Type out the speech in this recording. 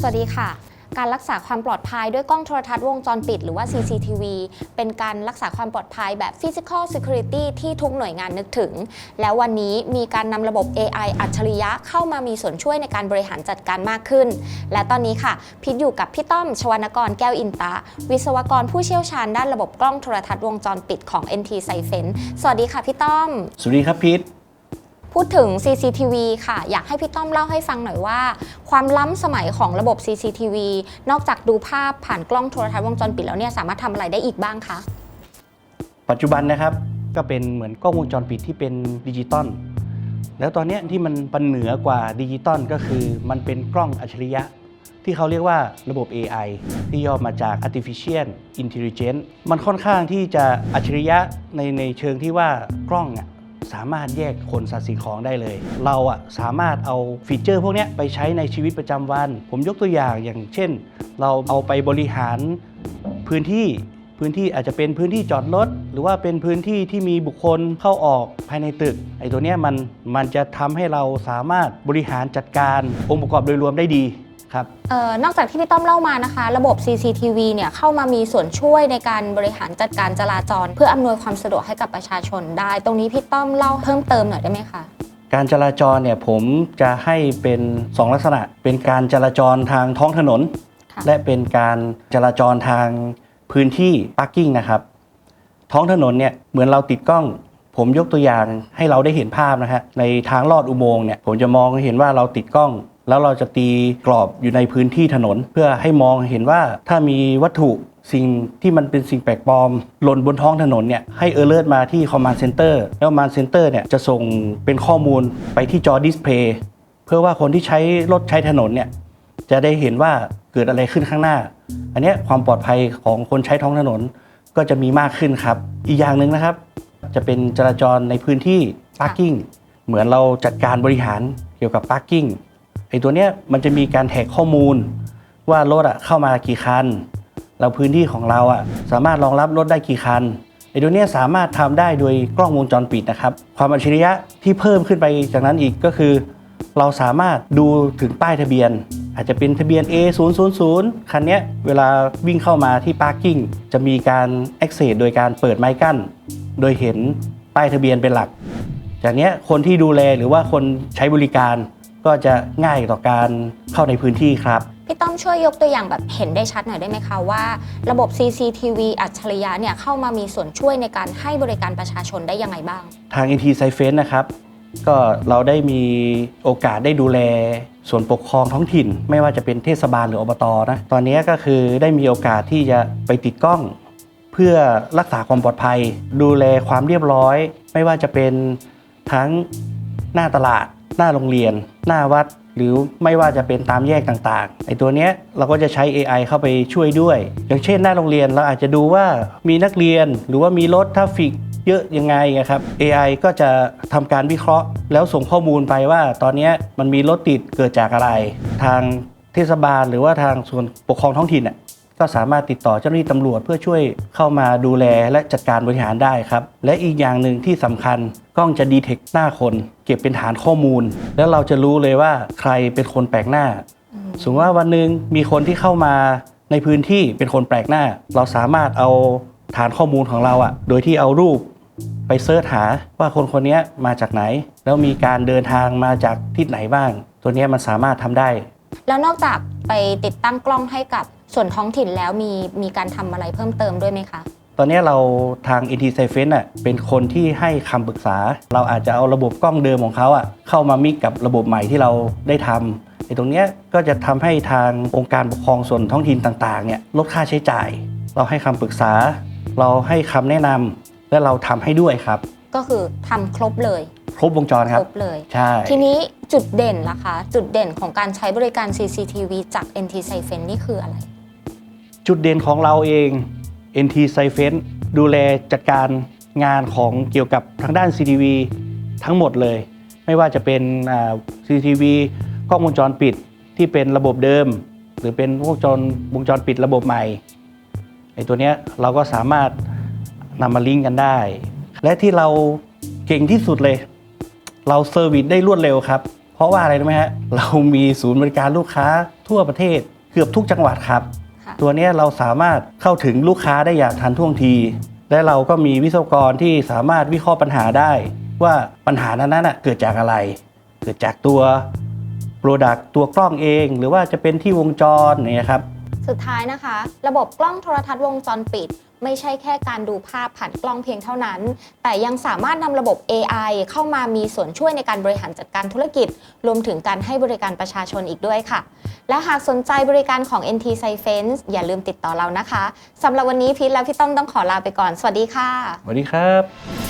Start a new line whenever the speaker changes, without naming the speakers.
สวัสดีค่ะ การรักษาความปลอดภัยด้วยกล้องโทรทัศน์วงจรปิดหรือว่า CCTV เป็นการรักษาความปลอดภัยแบบ Physical Security ที่ทุกหน่วยงานนึกถึง แล้ววันนี้มีการนำระบบ AI อัจฉริยะเข้ามามีส่วนช่วยในการบริหารจัดการมากขึ้น และตอนนี้ค่ะ พิทอยู่กับพี่ต้อม ชวนกรแก้วอินตะ วิศวกรผู้เชี่ยวชาญด้านระบบกล้องโทรทัศน์วงจรปิดของ NT s i f e n สวัสดีค่ะพี่ต้อม
สวัสดีครับพีท
พูดถึง CCTV ค่ะ อยากให้พี่ต้อมเล่าให้ฟังหน่อยว่า ความล้ำสมัยของระบบ CCTV นอกจากดูภาพผ่านกล้องโทรทัศน์วงจรปิดแล้วเนี่ยสามารถทำอะไรได้อีกบ้างคะ
ปัจจุบันนะครับก็เป็นเหมือนกล้องวงจรปิดที่เป็นดิจิตอลแล้วตอนเนี้ยที่มันปันเหนือกว่าดิจิตอลก็คือมันเป็นกล้องอัจฉริยะ ที่เขาเรียกว่าระบบ AI ที่ย่อมาจาก Artificial Intelligence มันค่อนข้างที่จะอัจฉริยะในในเชิงที่ว่ากล้องอะ สามารถแยกคนสัตว์สิ่งของได้เลย เราอะสามารถเอาฟีเจอร์พวกเนี้ยไปใช้ในชีวิตประจำวัน ผมยกตัวอย่างอย่างเช่น เราเอาไปบริหารพื้นที่พื้นที่อาจจะเป็นพื้นที่จอดรถหรือว่าเป็นพื้นที่ที่มีบุคคลเข้าออกภายในตึก ไอ้ตัวเนี้ยมันมันจะทำให้เราสามารถบริหารจัดการองค์ประกอบโดยรวมได้ดี ครับ
เออนอกจากที่พี่ต้อมเล่ามานะคะ ระบบ CCTV เนี่ยเข้ามามีส่วนช่วยในการบริหารจัดการจราจร เพื่ออำนวยความสะดวกให้กับประชาชนได้ ตรงนี้พี่ต้อมเล่าเพิ่มเติมหน่อยได้ไหมคะ
การจราจรเนี่ยผมจะให้เป็น 2 ลักษณะ เป็นการจราจรทางท้องถนน
ค่ะ
และเป็นการจราจรทางพื้นที่ parking นะครับ ท้องถนนเนี่ยเหมือนเราติดกล้อง ผมยกตัวอย่างให้เราได้เห็นภาพนะฮะในทางลอดอุโมงค์เนี่ยผมจะมองเห็นว่าเราติดกล้อง แล้วเราจะตีกรอบอยู่ในพื้นที่ถนน เพื่อให้มองเห็นว่าถ้ามีวัตถุสิ่งที่มันเป็นสิ่งแปลกปลอม หล่นบนท้องถนนเนี่ยให้เออร์เลอร์มาที่ Command Center แล้ว Command Center เนี่ยจะส่งเป็นข้อมูลไปที่จอดิสเพย์เพื่อว่าคนที่ใช้รถใช้ถนนเนี่ยจะได้เห็นว่าเกิดอะไรขึ้นข้างหน้า อันนี้ความปลอดภัยของคนใช้ท้องถนนก็จะมีมากขึ้นครับ อีกอย่างหนึ่งนะครับ จะเป็นจราจรในพื้นที่ parking เหมือนเราจัดการบริหารเกี่ยวกับ parking ไอ้ตัวเนี้ยมันจะมีการแท็กข้อมูล ว่ารถอะเข้ามากี่คัน เราพื้นที่ของเราอะสามารถรองรับรถได้กี่คันไอ้ตัวเนี้ยสามารถทำได้โดยกล้องวงจรปิดนะครับ ความอัจฉริยะที่เพิ่มขึ้นไปจากนั้นอีกก็คือ เราสามารถดูถึงป้ายทะเบียน อาจจะเป็นทะเบียน A 0 0 0คันเนี้ยเวลาวิ่งเข้ามาที่ parking จะมีการ access โดยการเปิดไม้กั้น โดยเห็นป้ายทะเบียนเป็นหลัก จากนี้คนที่ดูแลหรือว่าคนใช้บริการ ก็จะง่ายต่อการเข้าในพื้นที่ครับ
พี่ต้อมช่วยยกตัวอย่างแบบเห็นได้ชัดหน่อยได้ไหมคะว่า ระบบ CCTV อัจฉริยะเนี่ยเข้ามามีส่วนช่วยในการให้บริการประชาชนได้ยังไงบ้าง
ทาง NT s i f e n นะครับ ก็เราได้มีโอกาสได้ดูแลส่วนปกครองท้องถิ่น ไม่ว่าจะเป็นเทศบาลหรืออบตนะตอนนี้ก็คือได้มีโอกาสที่จะไปติดกล้อง เพื่อรักษาความปลอดภัย ดูแลความเรียบร้อย ไม่ว่าจะเป็นทั้งหน้าตลาด หน้าโรงเรียน หน้าวัด หรือไม่ว่าจะเป็นตามแยกต่างๆไอ้ตัวเนี้ยเราก็จะใช้ AI เข้าไปช่วยด้วย อย่างเช่นหน้าโรงเรียนเราอาจจะดูว่ามีนักเรียน หรือว่ามีรถทราฟิกเยอะยังไงอะครับ AI ก็จะทำการวิเคราะห์ แล้วส่งข้อมูลไปว่า ตอนเนี้ยมันมีรถติดเกิดจากอะไร ทางเทศบาล หรือว่าทางส่วนปกครองท้องถิ่นน่ะ ก็สามารถติดต่อเจ้าหน้าที่ตำรวจเพื่อช่วยเข้ามาดูแลและจัดการบริหารได้ครับ และอีกอย่างหนึ่งที่สำคัญกล้องจะดีเทคหน้าคน เก็บเป็นฐานข้อมูล แล้วเราจะรู้เลยว่าใครเป็นคนแปลกหน้า สมมติว่าวันหนึ่งมีคนที่เข้ามาในพื้นที่เป็นคนแปลกหน้า เราสามารถเอาฐานข้อมูลของเราอะโดยที่เอารูปไปเสิร์ชหาว่าคนคนนี้มาจากไหน แล้วมีการเดินทางมาจากทิศไหนบ้าง ตัวนี้มันสามารถทำได้
แล้วนอกจากไปติดตั้งกล้องให้กับ ส่วนท้องถิ่นแล้วมีมีการทำอะไรเพิ่มเติมด้วยไหมคะ
ตอนนี้เราทาง NT s i f e n อะเป็นคนที่ให้คำปรึกษา เราอาจจะเอาระบบกล้องเดิมของเขาอะเข้ามามิกกับระบบใหม่ที่เราได้ทำไอ้ตรงเนี้ยก็จะทำให้ทางองค์การปกครองส่วนท้องถิ่นต่างๆเนี่ยลดค่าใช้จ่าย เราให้คำปรึกษา เราให้คำแนะนำและเราทำให้ด้วยครับ
ก็คือทำครบเลย
ครบวงจรค
ครับรบเลย
ใช่
ทีนี้จุดเด่นล่ะคะ จุดเด่นของการใช้บริการ CCTV จาก NT s i f e n นี่คืออะไร
จุดเด่นของเราเอง NT s i f e n ดูแลจัดการงานของเกี่ยวกับทางด้าน CTV ทั้งหมดเลย ไม่ว่าจะเป็น CCTV กล้องวงจรปิดที่เป็นระบบเดิม หรือเป็นวงจรวงจรปิดระบบใหม่ไอ้ตัวเนี้ยเราก็สามารถนำมาลิงก์กันได้ และที่เราเก่งที่สุดเลย เราเซอร์วิสได้รวดเร็วครับ เพราะว่าอะไรรู้ไหมฮะเรามีศูนย์บริการลูกค้าทั่วประเทศเกือบทุกจังหวัดครับ ตัวนี้เราสามารถเข้าถึงลูกค้าได้อย่างทันท่วงที และเราก็มีวิศวกรที่สามารถวิเคราะห์ปัญหาได้ ว่าปัญหานั้นๆน่ะเกิดจากอะไร เกิดจากตัวโปรดักตัวกล้องเอง หรือว่าจะเป็นที่วงจรเนี่ยครับ
สุดท้ายนะคะ ระบบกล้องโทรทัศน์วงจรปิด ไม่ใช่แค่การดูภาพผ่านกล้องเพียงเท่านั้น แต่ยังสามารถนำระบบ AI เข้ามามีส่วนช่วยในการบริหารจัดการธุรกิจ รวมถึงการให้บริการประชาชนอีกด้วยค่ะ และหากสนใจบริการของ NT s i f e n s e อย่าลืมติดต่อเรานะคะสำหรับวันนี้พีทและพี่ต้อมต้องขอลาไปก่อน สวัสดีค่ะ
สวัสดีครับ